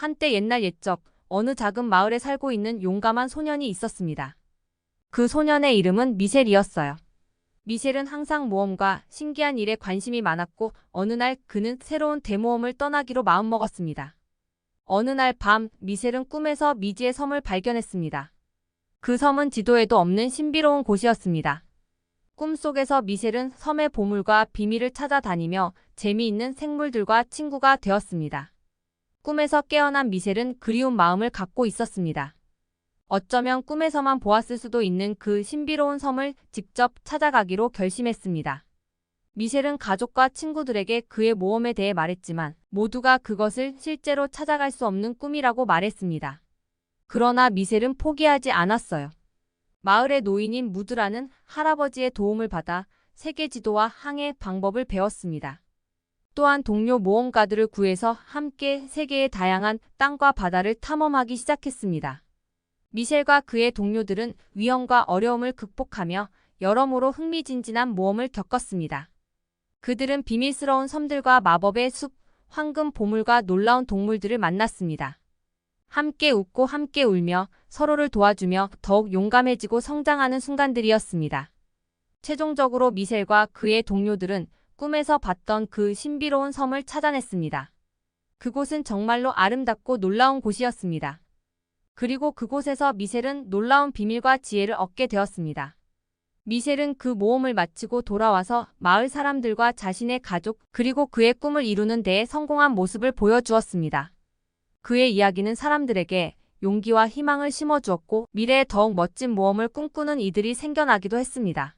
한때 옛날 옛적 어느 작은 마을에 살고 있는 용감한 소년이 있었습니다. 그 소년의 이름은 미셸이었어요. 미셸은 항상 모험과 신기한 일에 관심이 많았고 어느 날 그는 새로운 대모험을 떠나기로 마음먹었습니다. 어느 날 밤 미셸은 꿈에서 미지의 섬을 발견했습니다. 그 섬은 지도에도 없는 신비로운 곳이었습니다. 꿈속에서 미셸은 섬의 보물과 비밀을 찾아다니며 재미있는 생물들과 친구가 되었습니다. 꿈에서 깨어난 미셸은 그리운 마음을 갖고 있었습니다. 어쩌면 꿈에서만 보았을 수도 있는 그 신비로운 섬을 직접 찾아가기로 결심했습니다. 미셸은 가족과 친구들에게 그의 모험에 대해 말했지만 모두가 그것을 실제로 찾아갈 수 없는 꿈이라고 말했습니다. 그러나 미셸은 포기하지 않았어요. 마을의 노인인 무드라는 할아버지의 도움을 받아 세계 지도와 항해 방법을 배웠습니다. 또한 동료 모험가들을 구해서 함께 세계의 다양한 땅과 바다를 탐험하기 시작했습니다. 미셸과 그의 동료들은 위험과 어려움을 극복하며 여러모로 흥미진진한 모험을 겪었습니다. 그들은 비밀스러운 섬들과 마법의 숲, 황금 보물과 놀라운 동물들을 만났습니다. 함께 웃고 함께 울며 서로를 도와주며 더욱 용감해지고 성장하는 순간들이었습니다. 최종적으로 미셸과 그의 동료들은 꿈에서 봤던 그 신비로운 섬을 찾아냈습니다. 그곳은 정말로 아름답고 놀라운 곳이었습니다. 그리고 그곳에서 미셸은 놀라운 비밀과 지혜를 얻게 되었습니다. 미셸은 그 모험을 마치고 돌아와서 마을 사람들과 자신의 가족 그리고 그의 꿈을 이루는 데에 성공한 모습을 보여주었습니다. 그의 이야기는 사람들에게 용기와 희망을 심어주었고 미래에 더욱 멋진 모험을 꿈꾸는 이들이 생겨나기도 했습니다.